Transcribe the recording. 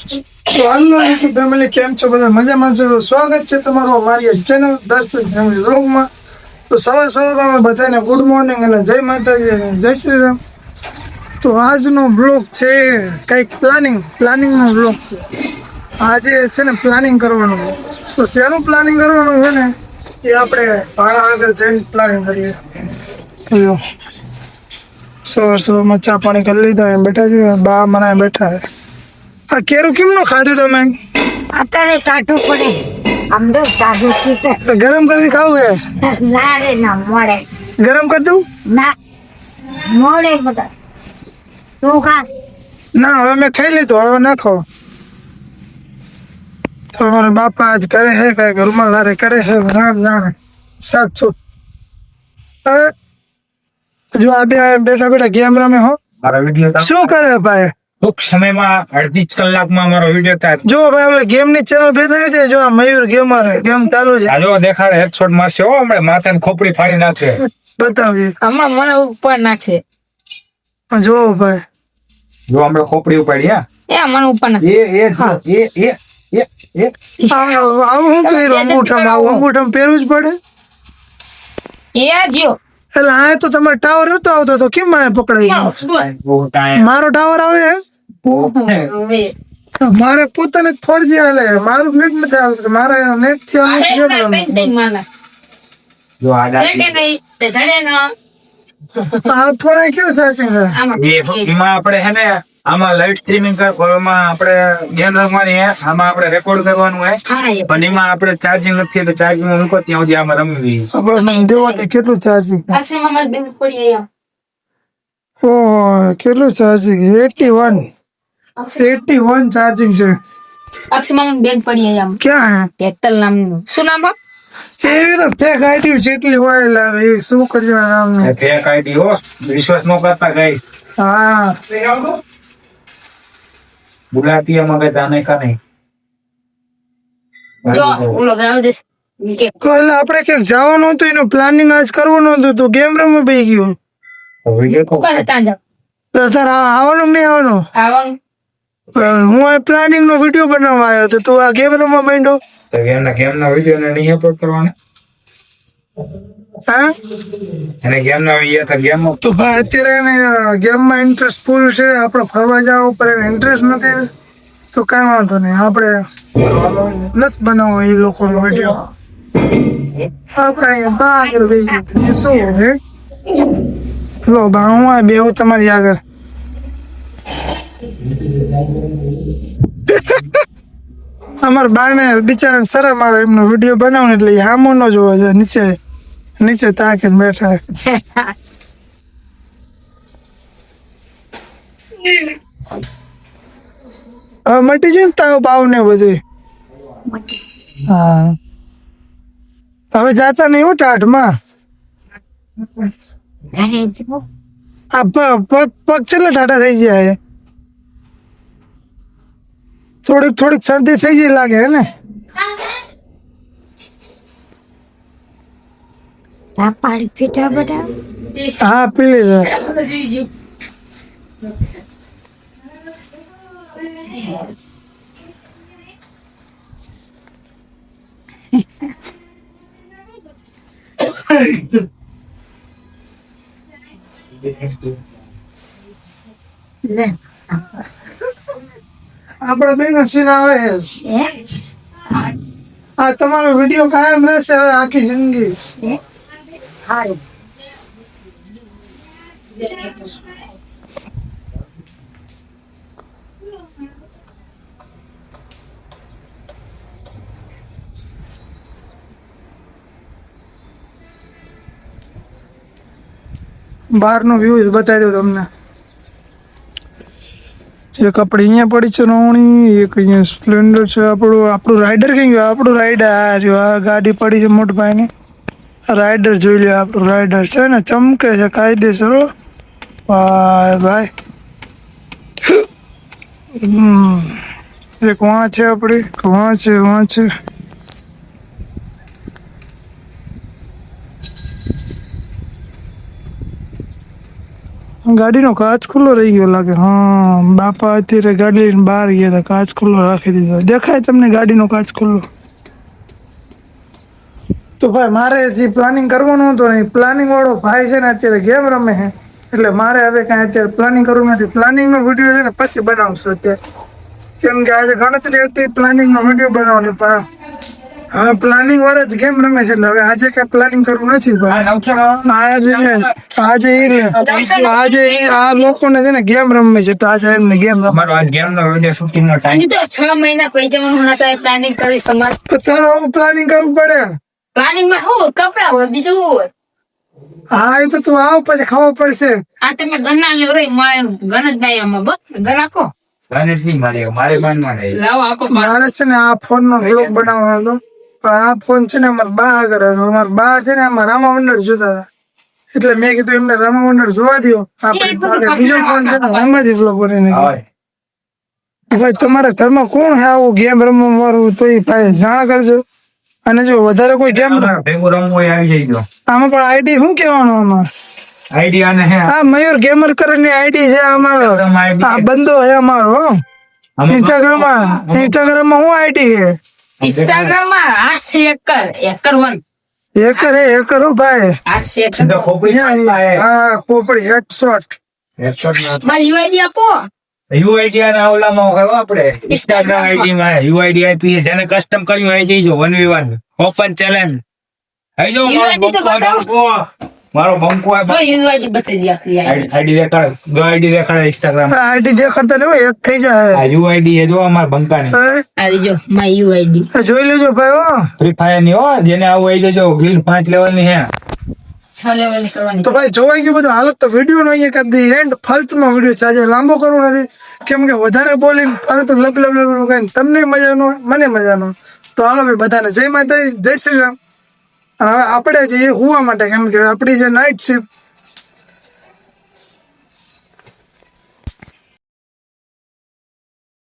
હાલો family, કેમ છો બધા? મજામાં છો? સ્વાગત છે તમારું અમારી ચેનલ દર્શન ફેમિલી વ્લોગમાં. તો સવાર સવારમાં બધાને ગુડ મોર્નિંગ અને જય માતાજી અને જય શ્રી રામ. તો આજનો બ્લોગ છે કંઈક પ્લાનિંગ પ્લાનિંગનો બ્લોગ છે. આજે છે ને પ્લાનિંગ કરવાનું. તો શેનું પ્લાનિંગ કરવાનું છે ને, એ આપણે ભાડા આગળ જઈને પ્લાનિંગ કરીએ. સવાર સવારમાં ચા પાણી કરી લીધા, એમ બેઠા છે. બા મને બેઠા છે. આ કેરું કેમ નો ખાધું તમે અત્યારે કાઢવું પડે આમ તો કાઢું પીતે તો ગરમ કરી ખાવું છે ના રે ના મળે ગરમ કરી દઉં ના મળે બધા તું ખા ના હવે મેં ખાઈ લીધું હવે ના ખાવ તો અમારા બાપા આજ કરે હે કંઈક રૂમાલ લારે કરે હે રામ જાણે સાચું હવે જો આ બે બેઠા બેઠા ગેમ રમે હો મારો વીડિયો શું કરે ભાઈ ટૂંક સમયમાં અડધી જ કલાકમાં મારો વીડિયો થાય. જો ભાઈ આપણે ગેમની ચેનલ બનાવી છે જો આ મયુર ગેમર ગેમ ચાલુ છે. જો દેખાડે હેડશોટ મારશે હો હમણાં માથાને ખોપડી ફાડી નાખે. બતાવજે. આમાં મને ઉપર નાખશે જો ભાઈ. જો હમણાં ખોપડી ઉપાડી હા. એ મને ઉપર નાખે. એ એ જો, એ એ એ આવું શું પહેર્યું? અંગૂઠામાં આવું અંગૂઠામાં પહેરવું જ પડે? એ જ્યો એટલે આ તો તમારે ટાવર નતો આવતો તો કેમ આ પકડાઈ મારો ટાવર આવે હે? મારે પોતાને ફરજી હાલે. મારું નેટ નથી ચાલતું મારે નેટથી આ અમુક હે ગેમ ના રમે. બેન બેન માના જો આ છે કે. નહીં? તે જડે ના આ ફોન કેવું એ એમાં આપણે હે ને આમાં લાઈવ સ્ટ્રીમિંગ કરવામાં આપણે ગેમ રમવાની હે આમાં આપણે રેકોર્ડ કરવાનું હે પણ એમાં આપણે ચાર્જિંગ નથી એટલે ચાર્જિંગ મૂકો ત્યાં સુધી આમાં રમવી ખબર નહીં દેવો તે કેટલું ચાર્જિંગ કેટલું charging eighty one one charging છે અક્ષય મામા બેન પડી અહીંયા ક્યાં ટેક્ટર નામનું. શું નામ? હે? એવી તો ફેક આઈડી જેટલી હોય લાવે એવી શું કર્યું નામ ફેક આઈડી હો વિશ્વાસ ન કરતા ગઈ હા. બુલાતી એમાં કઈ દાને કા નહીં? કાલે આપણે ક્યાંક જવાનું હતું એનું પ્લાનિંગ આજ કરવાનું હતું તો ગેમ રમવા બેસી ગયું. આવવાનું નહીં આવવાનું? આવવાનું. હું આ પ્લાનિંગ નો વીડિયો બનાવવા આવ્યો તો તું આ ગેમ રમવા માંડ્યો તો ગેમના ગેમના વીડિયો ને નહીં અપલોડ કરવાના? હા? અને ગેમના વીડિયો તો ગેમ તો ભાઈ અત્યારે ગેમમાં ઇન્ટરેસ્ટ ફૂલ છે. આપણે ફરવા જવા ઉપર ઇન્ટરેસ્ટ નથી. તો કઈ વાંધો નહીં. આપણે નથી બનાવો એ લોકોનો વીડિયો. આપણે અહીંયા બા આગળ શું હે? લો બા હું આ બેહું તમારી આગળ. અમારા બાને બિચારા શરમ આવે એમનો વીડિયો બનાવું એટલે હામો ન જોવો જોઈએ નીચે નીચે તાકીને બેઠા. હવે મટી જાય ને તાવ બાવ ને બધું હા. હવે જાતા નહીં હો ટાઢમાં માં આ પગ પગ છેલ્લે ટાટા થઈ જાય થોડીક થોડીક શરદી થઈ જાય લાગે હે ને? પાણી પીતા બધા? હા પી લીધા. જોઈ જો લે આપડે બે આવે હા? આ તમારો વીડિયો કાયમ રહેશે હવે આખી જિંદગી. હારું બહારનો વ્યૂઝ બતાવી દઉં તમને. એક આપણે અહીંયા પડી છે નવણી, એક અહીંયા સ્પ્લેન્ડર છે. આપણું આપણું રાઈડર કઈ ગયું? આપણું રાઈડર આ જો આ ગાડી પડી છે મોટભાઈની. રાઈડર જોઈ લ્યો, આપણું રાઈડર છે ને, ચમકે છે, કાયદેસર. ભાઈ. ભાઈ. એક વાં છે આપણી વાં છે વાં છે ગાડીનો કાચ ખુલ્લો રહી ગયો લાગે. હા, બાપા અત્યારે ગાડી લઈને બહાર ગયા હતા, કાચ ખુલ્લો રાખી દીધો. દેખાય તમને ગાડીનો કાચ ખુલ્લો? તો ભાઈ, મારે જે પ્લાનિંગ કરવાનું હતું ને પ્લાનિંગ વાળો ભાઈ છે ને અત્યારે ગેમ રમે છે. એટલે મારે હવે કાંઈ અત્યારે પ્લાનિંગ કરવું નથી. પ્લાનિંગનો વીડિયો છે ને, પછી બનાવશું અત્યારે. કેમ કે આજે ગણતરી હતી પ્લાનિંગનો વીડિયો બનાવવાનો પણ હવે પ્લાનિંગ વાળા જ ગેમ રમે છે? એટલે હવે આજે કઈ પ્લાનિંગ કરવું નથી આજે આજે આજે આ લોકોને છે ને ગેમ રમે છે તો આજે એમને ગેમ ગેમ નો વિડિયો શૂટિંગ નો ટાઈમ તો છ મહિના પછી જવાનું નતા પ્લાનિંગ કરી તમારે તો તારે પ્લાનિંગ કરવું પડે? પ્લાનિંગમાં હું કપડા હોય બીજું હોય? હા એ તો તું આવ પછી ખાવા પડશે. આ તમે ગન્ના લ્યો રે મારે ગન જ નહીં આમાં બસ ગન રાખો નહીં મારે મારે માનમાં નહીં લાવો આપો મારે છે ને આ ફોન નો બ્લોગ બનાવવાનો હતો. પણ આ ફોન છે ને અમારા બા આગળ હતો અમારા બા છે ને આમાં રામા મંડળ જોતા હતા. એટલે મેં કીધું એમને રામા મંડળ જોવા દો આપણે બીજો ફોન છે ને એમાંથી બ્લોગ કરીને ભાઈ. તમારા ઘરમાં કોણ હે આવું ગેમ રમવા મારું તો એ ભાઈ જાણ કરજો. અને જો વધારે કોઈ ગેમ ભેગું રમવું હોય આવી જઈજો આમાં પણ આઈડી શું કહેવાનું આમાં? આઈડિયા ને હે. આ મયુર ગેમરની આઈડી છે અમારો. આ બંધો અમારો હો. અમુક- ઇન્સ્ટાગ્રામમાં ઇન્સ્ટાગ્રામમાં શું આઈડી છે? ઇન્સ્ટાગ્રામમાં આઠ એકર એકર વન. એકર હે એકર ભાઈ. આઠ એકર. સીધો ખોપરી ચાલતા હે. હા પોપડી હેડશોટ. Headshot મારી યુઆઈડી આપો. યુઆઈડી ના ઓલામાં હોય આપણે? ઇન્સ્ટાગ્રામ આઈડી માં યુઆઈડી આપી છે જેને કસ્ટમ કર્યું આવી જઈજો. One V one open challenge આવી જાઓ મારો UID તો બંકો બતાવો. બંકો મારો બંકો આ તો યુઆઈડી બતાવી દે આખી આઈડી. આઈડી દેખાડ. જો આઈડી દેખાડે ઇન્સ્ટાગ્રામ આઈડી દેખાડતા નહીં હોય એક થઈ જાય. આ યુઆઈડી એ જો અમારા બંકાની. હે? આ જો મારી યુઆઈડી આ જોઈ લેજો ભાઈ હો. ફ્રી ફાયરની હો જેને આવું આવી જજો. ગિલ્ડ પાંચ લેવલની હે. છ લેવલની કરવાની. તો ભાઈ જોવાઈ ગયું બધું? હાલત તો વીડિયો નો અહીંયા કરી દઈએ એન્ડ ફાલતુમાં વીડિયો છે. આજે લાંબો કરવો નથી. કેમ કે વધારે બોલીને ફાલતુ લપ લપ લપ કરીને તમને મજા નો હોય, મને મજા નો હોય. તો હાલો ભાઈ બધાને જય માતા જય શ્રી રામ. અને હવે આપણે જઈએ હોવા માટે કેમ કે આપણી જે નાઇટ શિફ્ટ